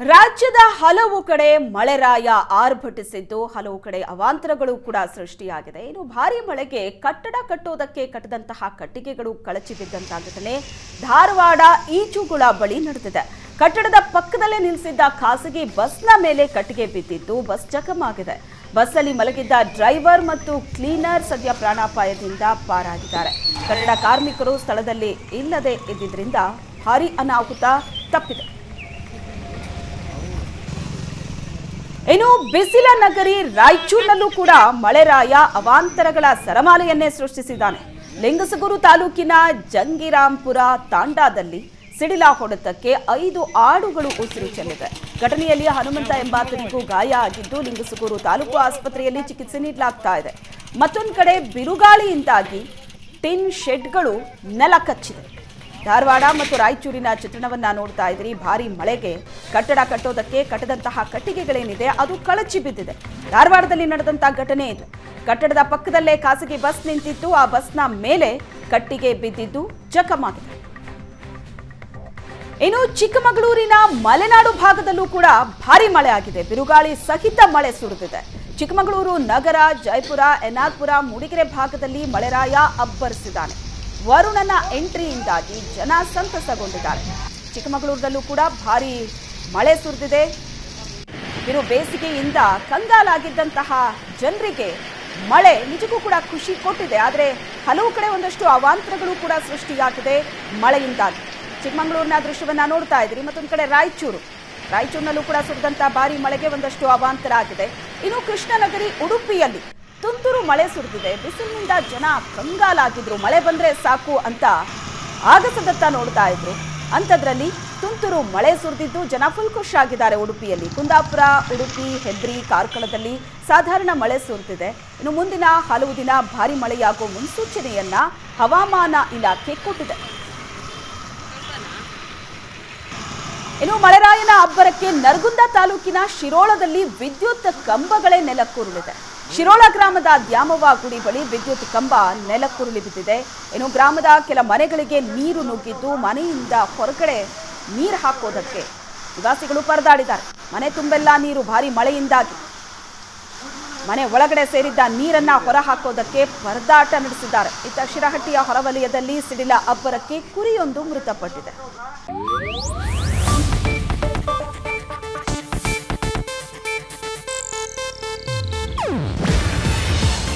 ರಾಜ್ಯದ ಹಲವು ಕಡೆ ಮಳೆರಾಯ ಆರ್ಭಟಿಸಿದ್ದು, ಹಲವು ಕಡೆ ಅವಾಂತರಗಳು ಕೂಡ ಸೃಷ್ಟಿಯಾಗಿದೆ. ಇನ್ನು ಭಾರಿ ಮಳೆಗೆ ಕಟ್ಟಡ ಕಟ್ಟುವುದಕ್ಕೆ ಕಟ್ಟದಂತಹ ಕಟ್ಟಿಗೆಗಳು ಕಳಚಿ ಬಿದ್ದಂತಹ ಘಟನೆ ಧಾರವಾಡ ಈಚುಗುಳ ಬಳಿ ನಡೆದಿದೆ. ಕಟ್ಟಡದ ಪಕ್ಕದಲ್ಲೇ ನಿಲ್ಲಿಸಿದ್ದ ಖಾಸಗಿ ಬಸ್ನ ಮೇಲೆ ಕಟ್ಟಿಗೆ ಬಿದ್ದಿದ್ದು, ಬಸ್ ಜಖಮಾಗಿದೆ. ಬಸ್ಸಲ್ಲಿ ಮಲಗಿದ್ದ ಡ್ರೈವರ್ ಮತ್ತು ಕ್ಲೀನರ್ ಸದ್ಯ ಪ್ರಾಣಾಪಾಯದಿಂದ ಪಾರಾಗಿದ್ದಾರೆ. ಕಟ್ಟಡ ಕಾರ್ಮಿಕರು ಸ್ಥಳದಲ್ಲಿ ಇಲ್ಲದೆ ಇದ್ದಿದ್ದರಿಂದ ಭಾರಿ ಅನಾಹುತ ತಪ್ಪಿದೆ. ಇನ್ನು ಬಿಸಿಲ ನಗರಿ ರಾಯಚೂರಿನಲ್ಲೂ ಕೂಡ ಮಳೆರಾಯ ಅವಾಂತರಗಳ ಸರಮಾಲೆಯನ್ನೇ ಸೃಷ್ಟಿಸಿದ್ದಾನೆ. ಲಿಂಗಸಗೂರು ತಾಲೂಕಿನ ಜಂಗಿರಾಂಪುರ ತಾಂಡಾದಲ್ಲಿ ಸಿಡಿಲ ಹೊಡೆತಕ್ಕೆ ಐದು ಆಡುಗಳು ಉಸಿರು ಚೆಲ್ಲಿದೆ ಘಟನೆಯಲ್ಲಿ ಹನುಮಂತ ಎಂಬಾತನಿಗೂ ಗಾಯ ಆಗಿದ್ದು ಲಿಂಗಸಗೂರು ತಾಲೂಕು ಆಸ್ಪತ್ರೆಯಲ್ಲಿ ಚಿಕಿತ್ಸೆ ನೀಡಲಾಗ್ತಾ ಇದೆ. ಮತ್ತೊಂದು ಕಡೆ ಬಿರುಗಾಳಿಯಿಂದಾಗಿ ಟಿನ್ ಶೆಡ್ಗಳು ನೆಲ ಕಚ್ಚಿದೆ ಧಾರವಾಡ ಮತ್ತು ರಾಯಚೂರಿನ ಚಿತ್ರಣವನ್ನ ನೋಡ್ತಾ ಇದ್ರಿ. ಭಾರಿ ಮಳೆಗೆ ಕಟ್ಟಡ ಕಟ್ಟೋದಕ್ಕೆ ಕಟ್ಟದಂತಹ ಕಟ್ಟಿಗೆಗಳೇನಿದೆ, ಅದು ಕಳಚಿ ಬಿದ್ದಿದೆ. ಧಾರವಾಡದಲ್ಲಿ ನಡೆದಂತಹ ಘಟನೆ ಇದು. ಕಟ್ಟಡದ ಪಕ್ಕದಲ್ಲೇ ಖಾಸಗಿ ಬಸ್ ನಿಂತಿದ್ದು ಆ ಬಸ್ನ ಮೇಲೆ ಕಟ್ಟಿಗೆ ಬಿದ್ದಿದ್ದು ಜಖಮಾಗಿದೆ. ಇನ್ನು ಚಿಕ್ಕಮಗಳೂರಿನ ಮಲೆನಾಡು ಭಾಗದಲ್ಲೂ ಕೂಡ ಭಾರಿ ಮಳೆ ಆಗಿದೆ. ಬಿರುಗಾಳಿ ಸಹಿತ ಮಳೆ ಸುರಿದಿದೆ. ಚಿಕ್ಕಮಗಳೂರು ನಗರ ಜೈಪುರ ಎನ್ನಾಗ್ಪುರ ಮೂಡಿಗೆರೆ ಭಾಗದಲ್ಲಿ ಮಳೆರಾಯ ಅಬ್ಬರಿಸಿದ್ದಾನೆ. ವರುಣನ ಎಂಟ್ರಿಯಿಂದಾಗಿ ಜನ ಸಂತಸಗೊಂಡಿದ್ದಾರೆ. ಚಿಕ್ಕಮಗಳೂರಿನಲ್ಲೂ ಕೂಡ ಭಾರಿ ಮಳೆ ಸುರಿದಿದೆ. ಇನ್ನು ಬೇಸಿಗೆಯಿಂದ ಕಂಗಾಲಾಗಿದ್ದಂತಹ ಜನರಿಗೆ ಮಳೆ ನಿಜಕ್ಕೂ ಕೂಡ ಖುಷಿ ಕೊಟ್ಟಿದೆ. ಆದರೆ ಹಲವು ಕಡೆ ಒಂದಷ್ಟು ಅವಾಂತರಗಳು ಕೂಡ ಸೃಷ್ಟಿಯಾಗಿದೆ ಮಳೆಯಿಂದಾಗಿ. ಚಿಕ್ಕಮಗಳೂರಿನ ದೃಶ್ಯವನ್ನ ನೋಡ್ತಾ ಇದ್ರಿ. ಮತ್ತೊಂದು ಕಡೆ ರಾಯಚೂರು. ರಾಯಚೂರಿನಲ್ಲೂ ಕೂಡ ಸುರಿದಂತಹ ಭಾರಿ ಮಳೆಗೆ ಒಂದಷ್ಟು ಅವಾಂತರ ಆಗಿದೆ. ಇನ್ನು ಕೃಷ್ಣನಗರಿ ಉಡುಪಿಯಲ್ಲಿ ತುಂತುರು ಮಳೆ ಸುರಿದಿದೆ. ಬಿಸಿಲಿನಿಂದ ಜನ ಕಂಗಾಲಾಗಿದ್ರು. ಮಳೆ ಬಂದರೆ ಸಾಕು ಅಂತ ಆಗಸದತ್ತ ನೋಡ್ತಾ ಇದ್ರು. ಅಂಥದ್ರಲ್ಲಿ ತುಂತುರು ಮಳೆ ಸುರಿದಿದ್ದು ಜನ ಫುಲ್ ಖುಷಿಯಾಗಿದ್ದಾರೆ ಉಡುಪಿಯಲ್ಲಿ. ಕುಂದಾಪುರ, ಉಡುಪಿ ಹೆದ್ರಿ ಕಾರ್ಕಳದಲ್ಲಿ ಸಾಧಾರಣ ಮಳೆ ಸುರಿದಿದೆ. ಇನ್ನು ಮುಂದಿನ ಹಲವು ದಿನ ಭಾರಿ ಮಳೆಯಾಗುವ ಮುನ್ಸೂಚನೆಯನ್ನ ಹವಾಮಾನ ಇಲಾಖೆ ಕೊಟ್ಟಿದೆ. ಇನ್ನು ಮಳೆರಾಯನ ಅಬ್ಬರಕ್ಕೆ ನರಗುಂದ ತಾಲೂಕಿನ ಶಿರೋಳದಲ್ಲಿ ವಿದ್ಯುತ್ ಕಂಬಗಳೇ ನೆಲಕ್ಕುರುಳಿದೆ. ಶಿರೋಳ ಗ್ರಾಮದ ದ್ಯಾಮವ್ವ ಗುಡಿ ಬಳಿ ವಿದ್ಯುತ್ ಕಂಬ ನೆಲಕ್ಕುರುಳಿ ಬಿದ್ದಿದೆ. ಇನ್ನು ಗ್ರಾಮದ ಕೆಲ ಮನೆಗಳಿಗೆ ನೀರು ನುಗ್ಗಿದ್ದು ಮನೆಯಿಂದ ಹೊರಗಡೆ ನೀರು ಹಾಕೋದಕ್ಕೆ ನಿವಾಸಿಗಳು ಪರದಾಡಿದ್ದಾರೆ. ಮನೆ ತುಂಬೆಲ್ಲ ನೀರು, ಭಾರಿ ಮಳೆಯಿಂದಾಗಿ. ಮನೆ ಒಳಗಡೆ ಸೇರಿದ್ದ ನೀರನ್ನ ಹೊರ ಹಾಕೋದಕ್ಕೆ ಪರದಾಟ ನಡೆಸಿದ್ದಾರೆ. ಇತ್ತ ಶಿರಹಟ್ಟಿಯ ಹೊರವಲಯದಲ್ಲಿ ಸಿಡಿಲ ಅಬ್ಬರಕ್ಕೆ ಕುರಿಯೊಂದು ಮೃತಪಟ್ಟಿದೆ.